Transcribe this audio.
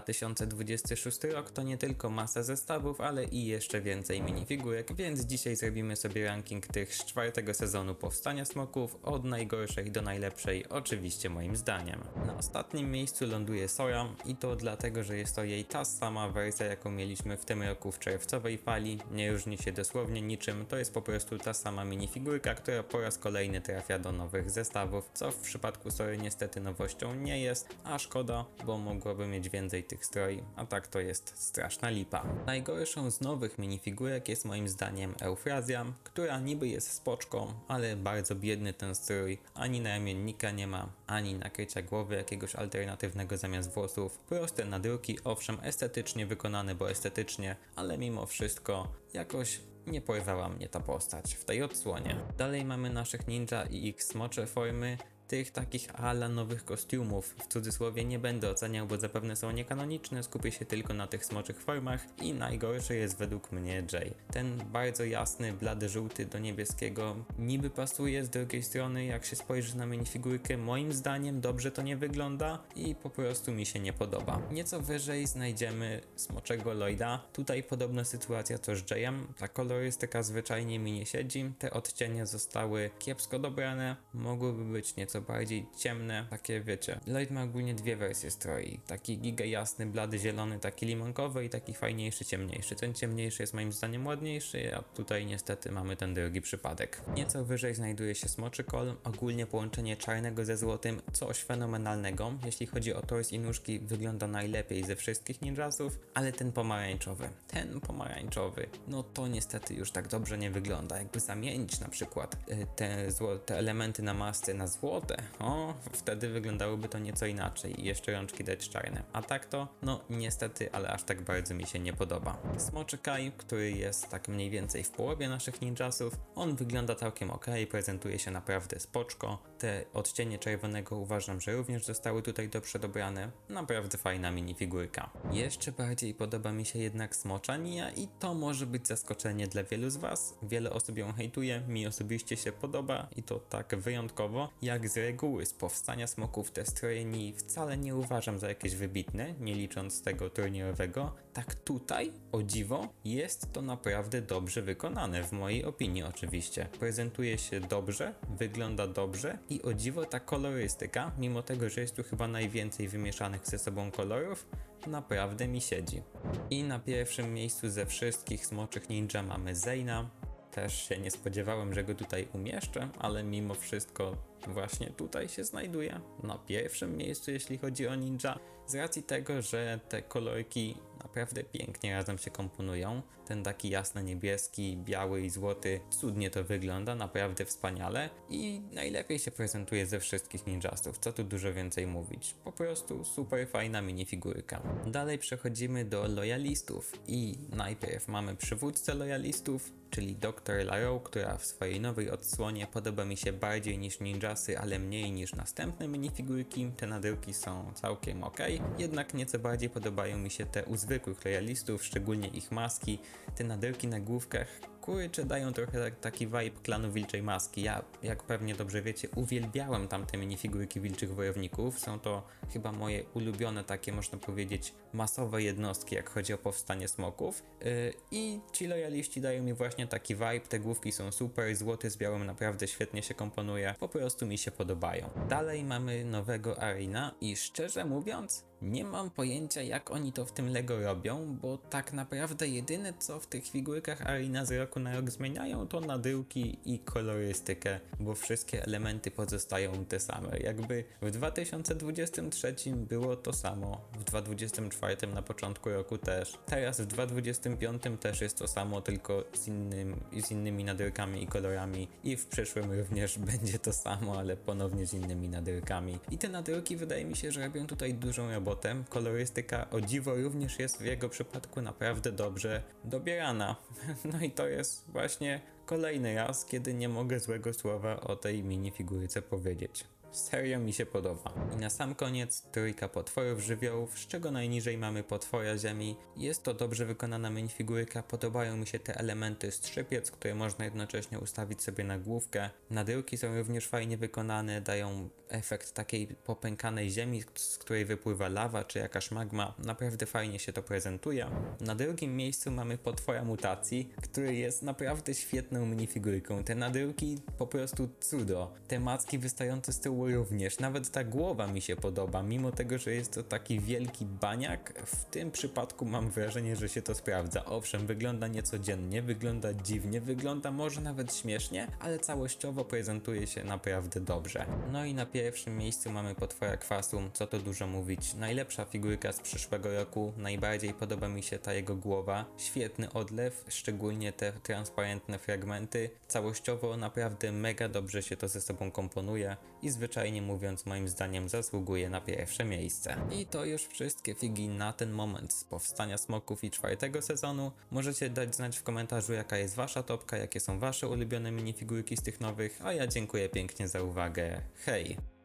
2026 rok to nie tylko masa zestawów, ale i jeszcze więcej minifigurek, więc dzisiaj zrobimy sobie ranking tych z czwartego sezonu Powstania Smoków, od najgorszej do najlepszej, oczywiście moim zdaniem. Na ostatnim miejscu ląduje Sora i to dlatego, że jest to jej ta sama wersja, jaką mieliśmy w tym roku w czerwcowej fali, nie różni się dosłownie niczym, to jest po prostu ta sama minifigurka, która po raz kolejny trafia do nowych zestawów, co w przypadku Sory niestety nowością nie jest, a szkoda, bo mogłoby mieć więcej tych stroi, a tak to jest straszna lipa. Najgorszą z nowych minifigurek jest moim zdaniem Eufrazja, która niby jest spoczką, ale bardzo biedny ten strój, ani ramiennika nie ma, ani nakrycia głowy jakiegoś alternatywnego zamiast włosów, proste nadruki, owszem estetycznie wykonane, bo estetycznie, ale mimo wszystko jakoś nie porwała mnie ta postać w tej odsłonie. Dalej mamy naszych ninja i ich smocze formy, tych takich ala nowych kostiumów. W cudzysłowie nie będę oceniał, bo zapewne są niekanoniczne, skupię się tylko na tych smoczych formach i najgorszy jest według mnie Jay. Ten bardzo jasny, blady żółty do niebieskiego niby pasuje z drugiej strony, jak się spojrzy na minifigurkę, moim zdaniem dobrze to nie wygląda i po prostu mi się nie podoba. Nieco wyżej znajdziemy smoczego Lloyda. Tutaj podobna sytuacja to z Jayem. Ta kolorystyka zwyczajnie mi nie siedzi. Te odcienie zostały kiepsko dobrane, mogłyby być nieco bardziej ciemne, takie wiecie. Lloyd ma ogólnie dwie wersje stroi. Taki giga jasny, blady zielony, taki limonkowy i taki fajniejszy, ciemniejszy. Ten ciemniejszy jest moim zdaniem ładniejszy, a tutaj niestety mamy ten drugi przypadek. Nieco wyżej znajduje się smoczy kol, ogólnie połączenie czarnego ze złotym, coś fenomenalnego. Jeśli chodzi o tors i nóżki, wygląda najlepiej ze wszystkich ninjasów, ale ten pomarańczowy, ten pomarańczowy, no to niestety już tak dobrze nie wygląda. Jakby zamienić na przykład y, te, zło- te elementy na masce na złote, o, wtedy wyglądałoby to nieco inaczej i jeszcze rączki dać czarne. A tak to, no niestety, ale aż tak bardzo mi się nie podoba. Smoczy Kai, który jest tak mniej więcej w połowie naszych ninjasów, on wygląda całkiem ok, prezentuje się naprawdę spoczko. Te odcienie czerwonego uważam, że również zostały tutaj dobrze dobrane. Naprawdę fajna minifigurka. Jeszcze bardziej podoba mi się jednak smocza Nia i to może być zaskoczenie dla wielu z was. Wiele osób ją hejtuje, mi osobiście się podoba i to tak wyjątkowo. Jak z reguły z powstania smoków te stroje Nii wcale nie uważam za jakieś wybitne, nie licząc tego turnierowego. Tak tutaj, o dziwo, jest to naprawdę dobrze wykonane, w mojej opinii oczywiście. Prezentuje się dobrze, wygląda dobrze i o dziwo ta kolorystyka, mimo tego, że jest tu chyba najwięcej wymieszanych ze sobą kolorów, naprawdę mi siedzi. I na pierwszym miejscu ze wszystkich smoczych ninja mamy Zeyna. Też się nie spodziewałem, że go tutaj umieszczę, ale mimo wszystko właśnie tutaj się znajduje. Na pierwszym miejscu, jeśli chodzi o ninja, z racji tego, że te kolorki naprawdę pięknie razem się komponują. Ten taki jasno niebieski, biały i złoty, cudnie to wygląda, naprawdę wspaniale i najlepiej się prezentuje ze wszystkich ninjastów, co tu dużo więcej mówić. Po prostu super fajna minifigurka. Dalej przechodzimy do lojalistów i najpierw mamy przywódcę lojalistów, czyli Dr. Laro, która w swojej nowej odsłonie podoba mi się bardziej niż ninjasy, ale mniej niż następne minifigurki. Te nadruki są całkiem ok, jednak nieco bardziej podobają mi się te u zwykłych lojalistów, szczególnie ich maski, te nadruki na główkach. Kurczę, dają trochę tak- taki vibe klanu Wilczej Maski. Ja, jak pewnie dobrze wiecie, uwielbiałem tamte minifigurki Wilczych Wojowników. Są to chyba moje ulubione takie, można powiedzieć, masowe jednostki, jak chodzi o powstanie smoków. Yy, I ci lojaliści dają mi właśnie taki vibe, te główki są super, złoty z białym naprawdę świetnie się komponuje, po prostu mi się podobają. Dalej mamy nowego Arena i szczerze mówiąc, nie mam pojęcia jak oni to w tym Lego robią, bo tak naprawdę jedyne co w tych figurkach Arena z roku na rok zmieniają to nadyłki i kolorystykę, bo wszystkie elementy pozostają te same. Jakby w 2023 było to samo, w 2024 na początku roku też, teraz w 2025 też jest to samo, tylko z, innym, z innymi nadyrkami i kolorami i w przyszłym również będzie to samo, ale ponownie z innymi nadyrkami. I te nadyrki wydaje mi się, że robią tutaj dużą robotę. Kolorystyka o dziwo również jest w jego przypadku naprawdę dobrze dobierana. No i to jest właśnie kolejny raz, kiedy nie mogę złego słowa o tej minifigurce powiedzieć. Serio mi się podoba. I na sam koniec trójka potworów żywiołów, z czego najniżej mamy potwora ziemi. Jest to dobrze wykonana minifigurka, podobają mi się te elementy strzypiec, które można jednocześnie ustawić sobie na główkę. Nadyłki są również fajnie wykonane, dają efekt takiej popękanej ziemi, z której wypływa lawa czy jakaś magma. Naprawdę fajnie się to prezentuje. Na drugim miejscu mamy potwora mutacji, który jest naprawdę świetną minifigurką. Te nadyłki po prostu cudo. Te macki wystające z tyłu również. Nawet ta głowa mi się podoba, mimo tego, że jest to taki wielki baniak. W tym przypadku mam wrażenie, że się to sprawdza. Owszem, wygląda niecodziennie, wygląda dziwnie, wygląda może nawet śmiesznie, ale całościowo prezentuje się naprawdę dobrze. No i na pierwszym miejscu mamy potwora kwasu, co to dużo mówić. Najlepsza figurka z przyszłego roku, najbardziej podoba mi się ta jego głowa. Świetny odlew, szczególnie te transparentne fragmenty. Całościowo naprawdę mega dobrze się to ze sobą komponuje i zwyczajnie mówiąc moim zdaniem zasługuje na pierwsze miejsce. I to już wszystkie figi na ten moment z powstania smoków i czwartego sezonu. Możecie dać znać w komentarzu jaka jest wasza topka, jakie są wasze ulubione minifigurki z tych nowych, a ja dziękuję pięknie za uwagę. Hej!